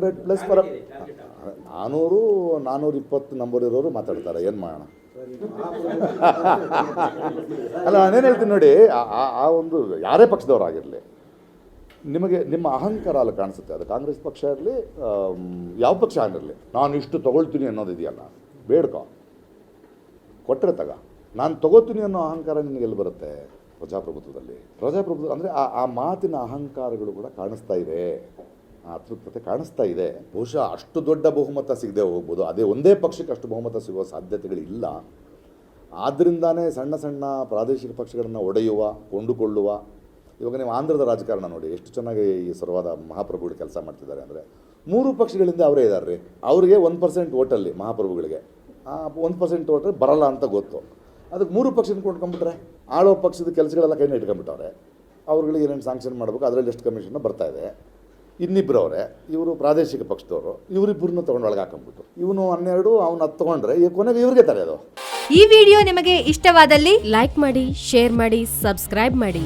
Hundred plus ಪರ ನಾನ್ನೂರು ನಾನೂರ ಇಪ್ಪತ್ತು ನಂಬರ್ ಇರೋರು ಮಾತಾಡ್ತಾರೆ ಏನು ಮಾಡೋಣ? ಅಲ್ಲ ನಾನೇನು ಹೇಳ್ತೀನಿ ನೋಡಿ ಆ- ಒಂದು ಯಾರೇ ಪಕ್ಷದವರಾಗಿರಲಿ ನಿಮಗೆ ನಿಮ್ಮ ಅಹಂಕಾರ ಅಲ್ಲಿ ಕಾಣಿಸುತ್ತೆ. ಅದು ಕಾಂಗ್ರೆಸ್ ಪಕ್ಷ ಇರಲಿ ಯಾವ ಪಕ್ಷ ಆಗಿರಲಿ ನಾನು ಇಷ್ಟು ತೊಗೊಳ್ತೀನಿ ಅನ್ನೋದು ಇದೆಯಲ್ಲ ಬೇಡ್ಕೊ. ಕೊಟ್ಟರೆ ತಗ. ನಾನು ತಗೋತೀನಿ ಅನ್ನೋ ಅಹಂಕಾರ ನಿನಗೆ ಎಲ್ಲಿ ಬರುತ್ತೆ? ಪ್ರಜಾಪ್ರಭುತ್ವದಲ್ಲಿ. ಪ್ರಜಾಪ್ರಭುತ್ವ ಅಂದರೆ ಆ ಆ ಮಾತಿನ ಅಹಂಕಾರಗಳು ಕೂಡ ಕಾಣಿಸ್ತಾ ಇದೆ. ಅತೃಪ್ತತೆ ಕಾಣಿಸ್ತಾ ಇದೆ. ಬಹುಶಃ ಅಷ್ಟು ದೊಡ್ಡ ಬಹುಮತ ಸಿಗದೆ ಹೋಗ್ಬೋದು. ಅದೇ ಒಂದೇ ಪಕ್ಷಕ್ಕೆ ಅಷ್ಟು ಬಹುಮತ ಸಿಗುವ ಸಾಧ್ಯತೆಗಳಿಲ್ಲ. ಆದ್ದರಿಂದಾನೇ ಸಣ್ಣ ಸಣ್ಣ ಪ್ರಾದೇಶಿಕ ಪಕ್ಷಗಳನ್ನು ಒಡೆಯುವ, ಕೊಂಡುಕೊಳ್ಳುವ, ಇವಾಗ ನೀವು ಆಂಧ್ರದ ರಾಜಕಾರಣ ನೋಡಿ, ಎಷ್ಟು ಚೆನ್ನಾಗಿ ಈ ಸರ್ವಾದ ಮಹಾಪ್ರಭುಗಳು ಕೆಲಸ ಮಾಡ್ತಿದ್ದಾರೆ ಅಂದರೆ ಮೂರು ಪಕ್ಷಗಳಿಂದ ಅವರೇ ಇದ್ದಾರೆ ರೀ ಅವರಿಗೆ ಒಂದು ಪರ್ಸೆಂಟ್ ಓಟಲ್ಲಿ ಮಹಾಪ್ರಭುಗಳಿಗೆ. ಒಂದು ಪರ್ಸೆಂಟ್ ಓಟ್ರೆ ಬರಲ್ಲ ಅಂತ ಗೊತ್ತು. ಅದಕ್ಕೆ ಮೂರು ಪಕ್ಷನ ಕೊಂಡ್ಕೊಂಡ್ಬಿಟ್ರೆ ಆಳೋ ಪಕ್ಷದ ಕೆಲಸಗಳೆಲ್ಲ ಕೈನ ಇಟ್ಕೊಂಡ್ಬಿಟ್ಟವ್ರೆ ಅವ್ರುಗಳಿಗೆ ಏನೇನು ಸಾಂಕ್ಷನ್ ಮಾಡಬೇಕು, ಅದರಲ್ಲಿ ಎಷ್ಟು ಕಮಿಷನ್ ಬರ್ತಾ ಇದೆ. ಇನ್ನಿಬ್ಬರು ಅವರೇ ಇವರು ಪ್ರಾದೇಶಿಕ ಪಕ್ಷದವರು ಇವರಿಬ್ಬರನ್ನ ತೊಗೊಂಡು ಒಳಗೆ ಹಾಕೊಂಡ್ಬಿಟ್ಟು ಇವನು ಹನ್ನೆರಡು, ಅವನ ಹತ್ತು ತೊಗೊಂಡ್ರೆ, ಈ ಕೊನೆಗೆ ಇವ್ರಿಗೆ ಅದು. ಈ ವಿಡಿಯೋ ನಿಮಗೆ ಇಷ್ಟವಾದಲ್ಲಿ ಲೈಕ್ ಮಾಡಿ, ಶೇರ್ ಮಾಡಿ, ಸಬ್ಸ್ಕ್ರೈಬ್ ಮಾಡಿ.